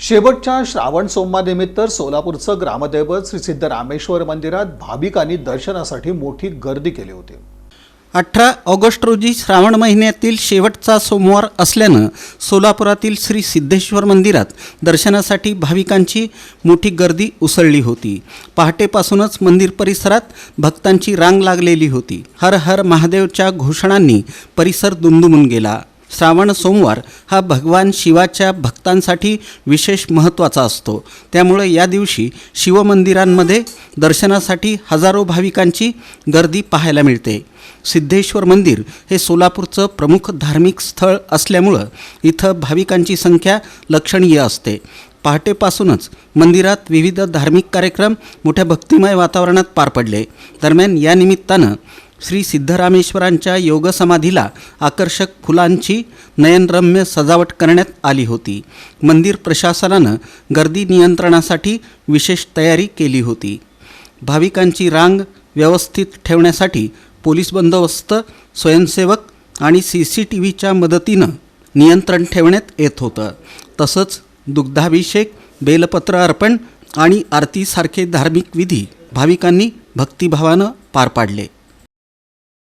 शेवटच्या श्रावण सोमवारनिमित्त सोलापूरचं ग्रामदैवत श्री सिद्धरामेश्वर मंदिरात भाविकांनी दर्शनासाठी मोठी गर्दी केली होती. अठरा ऑगस्ट रोजी श्रावण महिन्यातील शेवटचा सोमवार असल्यानं सोलापुरातील श्री सिद्धेश्वर मंदिरात दर्शनासाठी भाविकांची मोठी गर्दी उसळली होती. पहाटेपासूनच मंदिर परिसरात भक्तांची रांग लागलेली होती. हर हर महादेवच्या घोषणांनी परिसर दुमदुमून गेला. श्रावण सोमवार हा भगवान शिवाच्या भक्तांसाठी विशेष महत्त्वाचा असतो. त्यामुळे या दिवशी शिवमंदिरांमध्ये दर्शनासाठी हजारो भाविकांची गर्दी पाहायला मिळते. सिद्धेश्वर मंदिर हे सोलापूरचं प्रमुख धार्मिक स्थळ असल्यामुळं इथं भाविकांची संख्या लक्षणीय असते. पहाटेपासूनच मंदिरात विविध धार्मिक कार्यक्रम मोठ्या भक्तिमय वातावरणात पार पडले. दरम्यान या निमित्तानं श्री सिद्धरामेश्वरांच्या योगसमाधीला आकर्षक फुलांची नयनरम्य सजावट करण्यात आली होती. मंदिर प्रशासनानं गर्दी नियंत्रणासाठी विशेष तयारी केली होती. भाविकांची रांग व्यवस्थित ठेवण्यासाठी पोलीस बंदोबस्त स्वयंसेवक आणि सी सी टी व्हीच्या मदतीनं नियंत्रण ठेवण्यात येत होतं. तसंच दुग्धाभिषेक बेलपत्र अर्पण आणि आरतीसारखे धार्मिक विधी भाविकांनी भक्तिभावानं पार पाडले.